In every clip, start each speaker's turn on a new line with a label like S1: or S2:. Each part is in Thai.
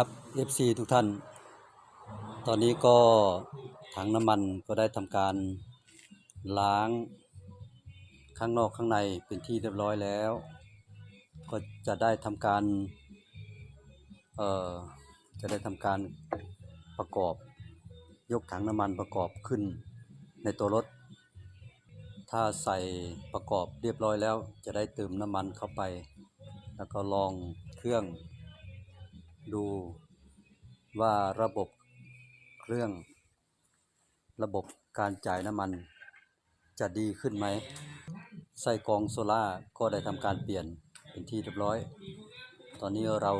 S1: ครับ FC ทุกท่าน ตอนนี้ก็ถังน้ำมันก็ได้ทำการล้างข้างนอกข้างในเป็นที่เรียบร้อยแล้ว ก็จะได้ทำการเอ่อจะได้ทำการประกอบยกถังน้ำมันประกอบขึ้นในตัวรถ ถ้าใส่ประกอบเรียบร้อยแล้ว จะได้เติมน้ำมันเข้าไป แล้วก็ลองเครื่อง ดูว่าระบบเครื่อง ระบบการจ่ายน้ำมัน จะดีขึ้นไหมไส้กองโซล่าก็ได้ทำการเปลี่ยนเป็นที่เรียบร้อย ตอนนี้เรา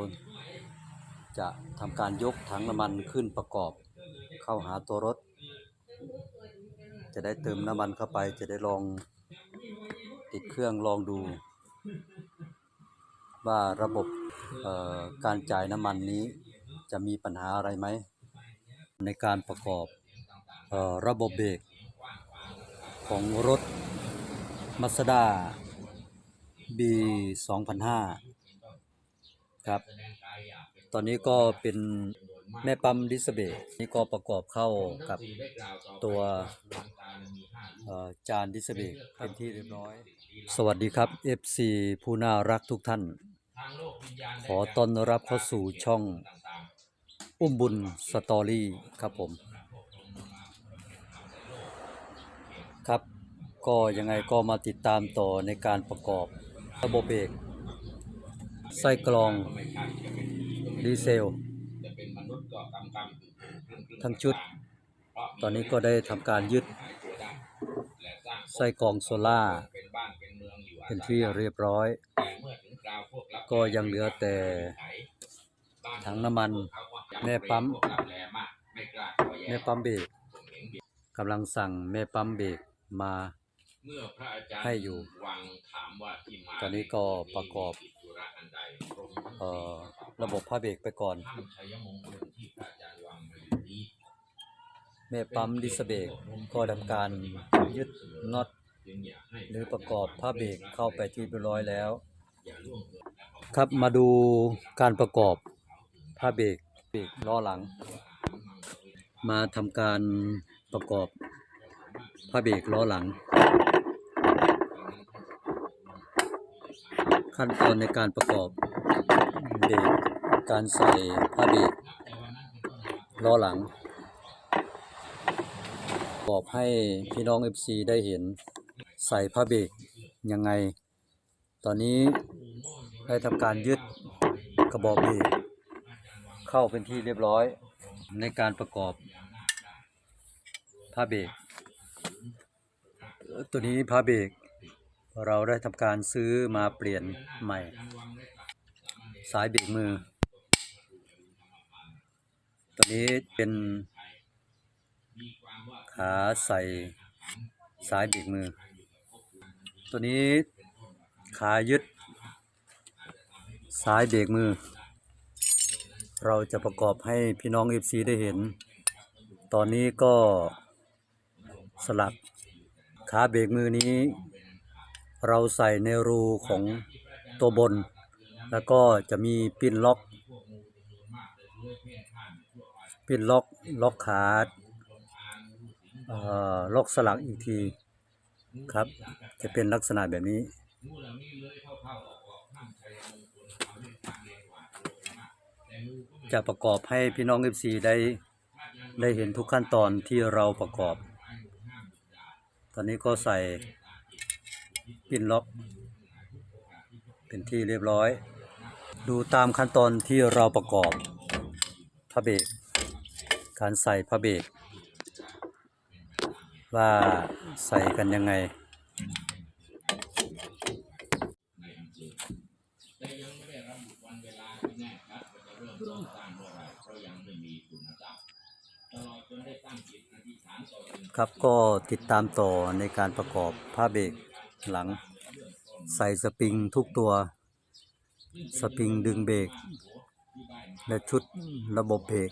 S1: จะทำการยกถังน้ำมันขึ้นประกอบ เข้าหาตัวรถ จะได้เติมน้ำมันเข้าไป จะได้ลองติดเครื่องลองดู ว่าระบบการจ่ายน้ำมันนี้จะมีปัญหาอะไรไหม ในการประกอบออระบบเบรกของรถ Mazda B 2005ครับ ตอนนี้ก็เป็นแม่ปั๊มดิสเบรกนี่ก็ประกอบเข้ากับตัวจานดิสเบรกเป็นที่เรียบร้อย สวัสดีครับ FC ผู้น่ารักทุกท่าน ขอต้อนรับเข้าสู่ช่องอุ้มบุญสตอรี่ครับผม ครับก็ยังไงก็มาติดตามต่อในการประกอบระบบเบรกไส้กรองดีเซล ทั้งชุด ตอนนี้ก็ได้ทำการยึด ไส้กองโซล่าเป็นที่เรียบร้อย ก็ยังเหลือแต่ถังน้ำมันแม่ปั๊มแม่ปั๊มเบรกกำลังสั่งแม่ปั๊มเบรกมาให้อยู่ตอนนี้ก็ประกอบ
S2: ระอันใดพระองค์
S1: เอ่อระบบผ้าเบรกไปก่อน แม่ปั๊มดิสเบรกก็ทำการยึดน็อต
S2: ห
S1: รือประกอบผ้าเบรกเข้าไปที่เรียบร้อยแล้ว
S2: อย่าล่ว
S1: ครับมาดูการประกอบผ้าเบรกเบรกล้อหลัง มาทำการประกอบผ้าเบรกล้อหลัง ขั้นตอนในการประกอบเบรกการใส่ผ้าเบรกล้อหลัง ประกอบให้พี่น้อง FC ได้เห็นใส่ผ้าเบรกยังไง ตอนนี้ได้ทำการยึดกระบอกเบรกเข้าเป็นที่เรียบร้อยในการประกอบผ้าเบรกตัวนี้ผ้าเบรกเราได้ทำการซื้อมาเปลี่ยนใหม่ สายเบรกมือ ตัวนี้เป็น ขาใส่สายเบรกมือ ตัวนี้ขายึด สายเบรกมือ เราจะประกอบให้พี่น้อง FC ได้เห็น ตอนนี้ก็สลักขาเบรกมือนี้ เราใส่ในรูของตัวบน แล้วก็จะมีปิ้นล็อก ปิ้นล็อกล็อกขา ล็อกสลักอีกทีครับ จะเป็นลักษณะแบบนี้จะประกอบให้พี่น้อง FC ได้ได้เห็นทุกขั้นตอนที่เราประกอบ ตอนนี้ก็ใส่ปิ้นล็อก เป็นที่เรียบร้อย ดูตามขั้นตอนที่เราประกอบพระเบรกการใส่พระเบรก ว่าใส่กันยังไง ครับก็ติดตามต่อในการประกอบผ้าเบรกหลัง ใส่สปริงทุกตัว สปริงดึงเบรกและชุดระบบเบรก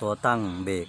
S1: ตัวตั้งเบรก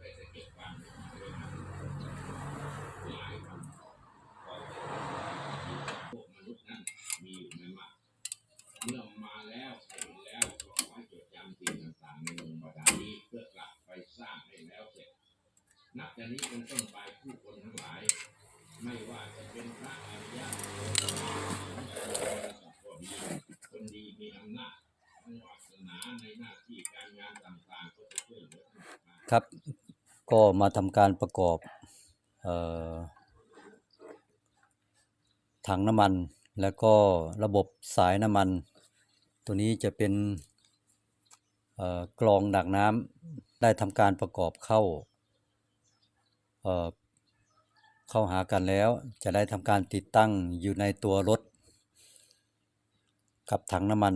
S1: นับจากนี้เป็นต้นไปผู้คนทั้งหลาย ไม่ว่าจะเป็นพระอริยะคนดีมีอำนาจทั้งวาสนาในหน้าที่การงานต่างๆก็จะช่วยเหลือ
S2: ครับก็มาทำการประกอบออถังน้ำมันแล้วก็ระบบสายน้ำมัน ตัวนี้จะเป็นกรองดักน้ำได้ทำการประกอบเข้า เข้าหากันแล้วจะได้ทำการติดตั้งอยู่ในตัวรถ กับถังน้ำมัน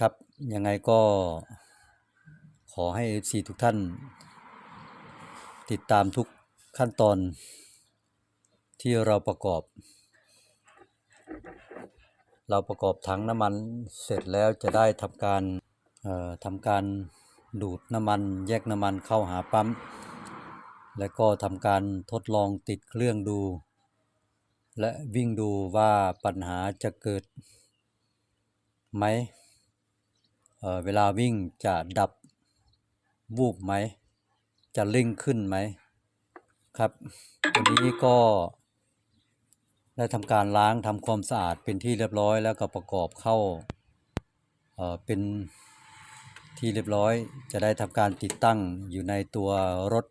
S2: ครับยังไงก็ขอให้ FC ทุกท่าน ติดตามทุกขั้นตอนที่เราประกอบ เราประกอบถังน้ำมันเสร็จแล้วจะได้ทำการทำการดูดน้ำมันแยกน้ำมันเข้าหาปั๊ม แล้วก็ทำการทดลองติดเครื่องดู และวิ่งดูว่าปัญหาจะเกิดไหมเเวลาวิ่งจะดับวูบไหม จะเร่งขึ้นไหมครับวันนี้ก็ได้ทำการล้างทำความสะอาดเป็นที่เรียบร้อยแล้วก็ประกอบเข้าเเป็นที่เรียบร้อยจะได้ทำการติดตั้งอยู่ในตัวรถ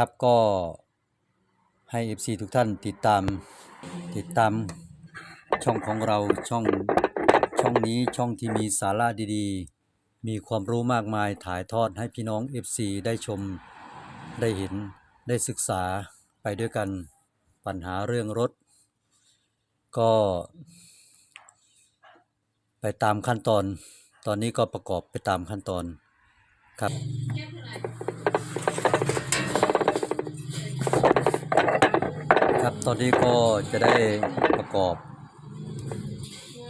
S2: ครับก็ให้ FC ทุกท่านติดตามติดตามช่องของเราช่องช่องนี้ช่องที่มีสาระดีๆ มีความรู้มากมายถ่ายทอดให้พี่น้อง FC ได้ชมได้เห็นได้ศึกษาไปด้วยกันปัญหาเรื่องรถ ก็ ไปตามขั้นตอน ตอนนี้ก็ประกอบไปตามขั้นตอนครับ ครับ ตอนนี้ก็จะได้ประกอบ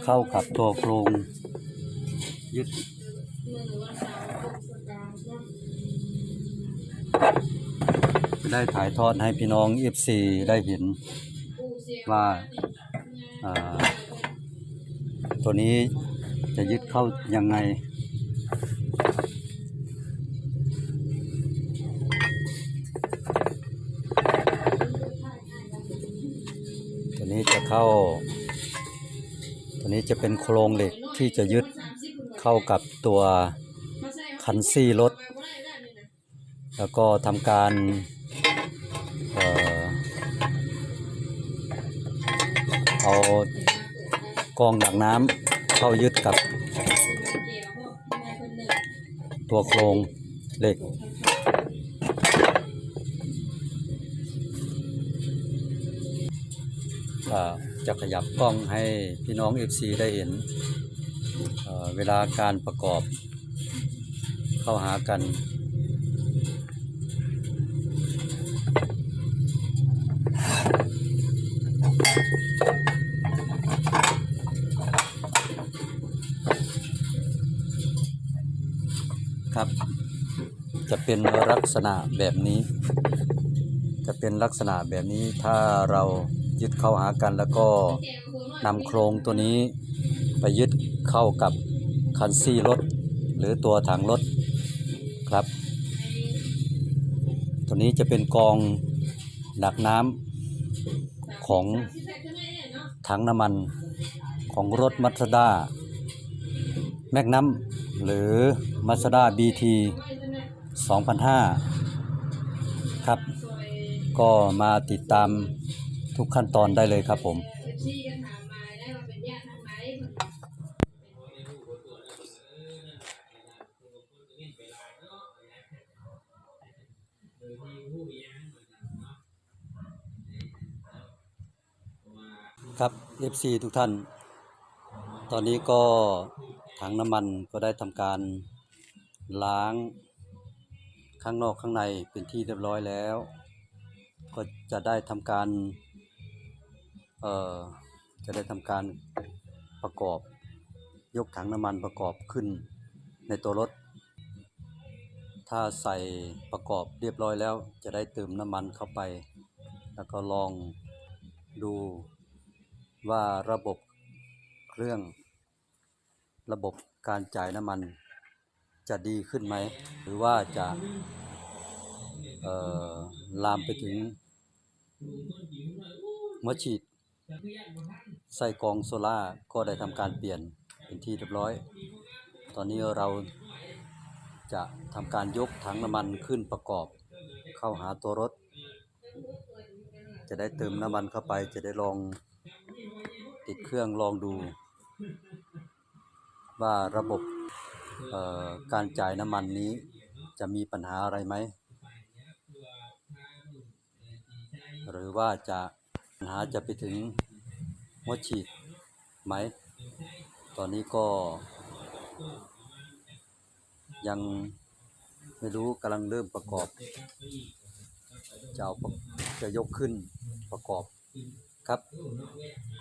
S2: เข้ากับตัวโครงยึดจะได้ถ่ายทอดให้พี่น้อง FC ได้เห็นว่าตัวนี้จะยึดเข้ายังไง เข้า ตัวนี้จะเป็นโครงเหล็กที่จะยึดเข้ากับตัวคันซี่รถ แล้วก็ทำการเอ่อเอากองดักน้ำเข้ายึดกับตัวโครงเหล็ก จะขยับกล้องให้พี่น้อง FC ได้เห็นเเวลาการประกอบเข้าหากันครับจะเป็นลักษณะแบบนี้ จะเป็นลักษณะแบบนี้ถ้าเรา ยึดเข้าหากันแล้วก็นำโครงตัวนี้ไปยึดเข้ากับคันซี่รถ หรือตัวถังรถครับ ตัวนี้จะเป็นกองดักน้ำของถังน้ำมันของรถมั z ด้าแมกนัมหรือมั z ด้าบีที2005 ครับ ก็มาติดตาม ทุกขั้นตอนได้เลยครับผม ครับ FC ทุกท่าน ตอนนี้ก็ถังน้ำมันก็ได้ทำการล้างข้างนอกข้างในเป็นที่เรียบร้อยแล้ว ก็จะได้ทำการ จะได้ทำการประกอบยกถังน้ำมันประกอบขึ้นในตัวรถ ถ้าใส่ประกอบเรียบร้อยแล้ว จะได้เติมน้ำมันเข้าไป แล้วก็ลองดูว่าระบบเครื่อง ระบบการจ่ายน้ำมันจะดีขึ้นไหม หรือว่าจะเอ่อลามไปถึงหัวฉีด ไส้กองโซล่าก็ได้ทำการเปลี่ยนเป็นที่เรียบร้อย ตอนนี้เราจะทำการยกถังน้ำมันขึ้นประกอบ เข้าหาตัวรถ จะได้เติมน้ำมันเข้าไปจะได้ลองติดเครื่องลองดู ว่าระบบการจ่ายน้ำมันนี้จะมีปัญหาอะไรไหม หรือว่าจะ ปัญหาจะไปถึงหัวฉีดไหม ตอนนี้ก็ ยังไม่รู้กำลังเริ่มประกอบจะเอาจะยกขึ้นประกอบครับ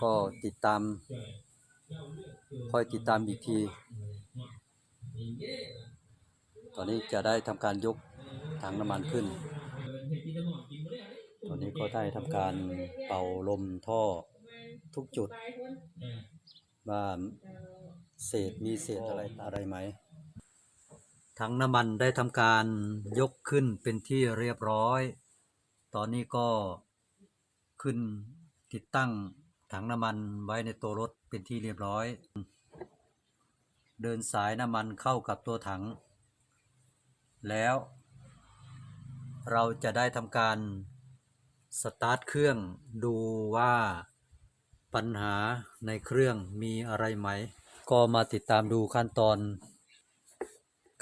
S2: ก็ติดตามคอยติดตามอีกที ตอนนี้จะได้ทำการยกถังน้ำมันขึ้น ตอนนี้ก็ได้ทำการเป่าลมท่อทุกจุดว่าเศษมีเศษอะไรอะไรไหมถังน้ำมันได้ทำการยกขึ้นเป็นที่เรียบร้อย ตอนนี้ก็ขึ้นติดตั้งถังน้ำมันไว้ในตัวรถเป็นที่เรียบร้อย เดินสายน้ำมันเข้ากับตัวถัง แล้ว เราจะได้ทำการ สตาร์ทเครื่องดูว่าปัญหาในเครื่องมีอะไรไหม ก็มาติดตามดูขั้นตอน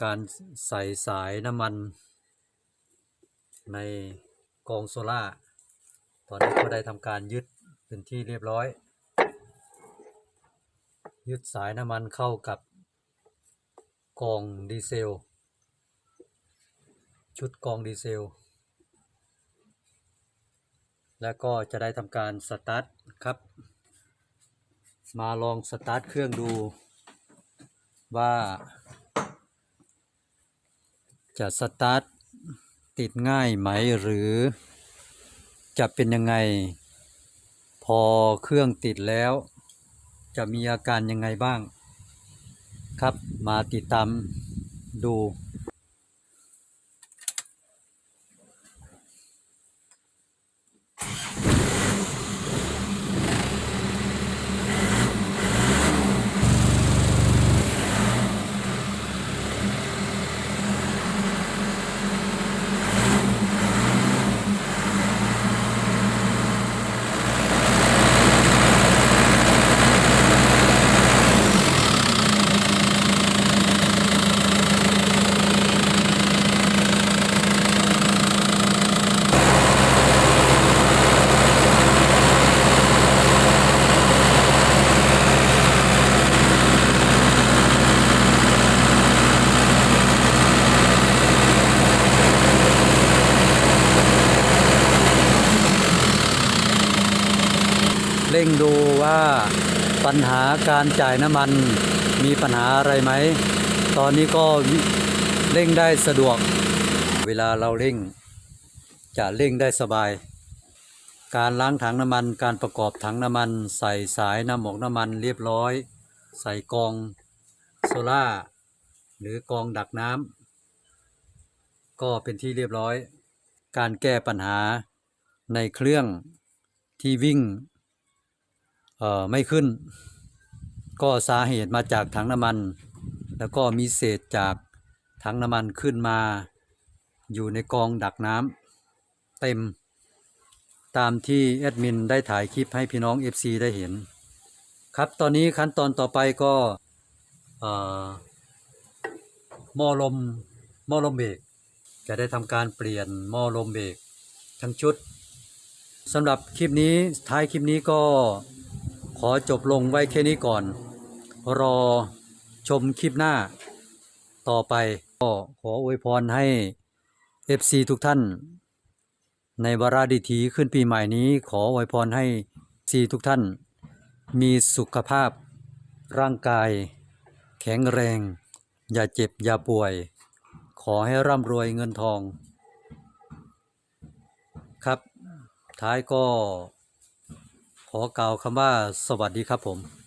S2: การใส่สายน้ำมัน ในกองโซล่าตอนนี้ก็ได้ทำการยึดเป็นที่เรียบร้อย ยึดสายน้ำมันเข้ากับกองดีเซล ชุดกองดีเซล แล้วก็จะได้ทำการสตาร์ทครับ มาลองสตาร์ทเครื่องดูว่า จะสตาร์ทติดง่ายไหมหรือจะเป็นยังไง พอเครื่องติดแล้ว จะมีอาการยังไงบ้าง ครับมาติดตามดู เร่งดูว่าปัญหาการจ่ายน้ำมันมีปัญหาอะไรไหม ตอนนี้ก็เร่งได้สะดวก เวลาเราเร่ง จะเร่งได้สบาย การล้างถังน้ำมัน การประกอบถังน้ำมัน ใส่สายน้ำหมกน้ำมันเรียบร้อย ใส่กองโซล่าหรือกองดักน้ำก็เป็นที่เรียบร้อย การแก้ปัญหาในเครื่องที่วิ่ง ไม่ขึ้น ก็สาเหตุมาจากถังน้ำมัน แล้วก็มีเศษจากถังน้ำมันขึ้นมา อยู่ในกองดักน้ำเต็ม ตามที่แอดมินได้ถ่ายคลิปให้พี่น้อง FC ได้เห็น ครับตอนนี้ขั้นตอนต่อไปก็อ่อหม้อลมหม้อลมเบรกจะได้ทำการเปลี่ยนหม้อลมเบรกทั้งชุดสำหรับคลิปนี้ท้ายคลิปนี้ก็ ขอจบลงไว้แค่นี้ก่อน รอชมคลิปหน้า ต่อไปก็ขออวยพรให้ FC ทุกท่าน ในวาระดิถีขึ้นปีใหม่นี้ ขออวยพรให้ FC ทุกท่าน มีสุขภาพ ร่างกาย แข็งแรง อย่าเจ็บอย่าป่วย ขอให้ร่ำรวยเงินทอง ครับ ท้ายก็ ขอกล่าวคำว่าสวัสดีครับผม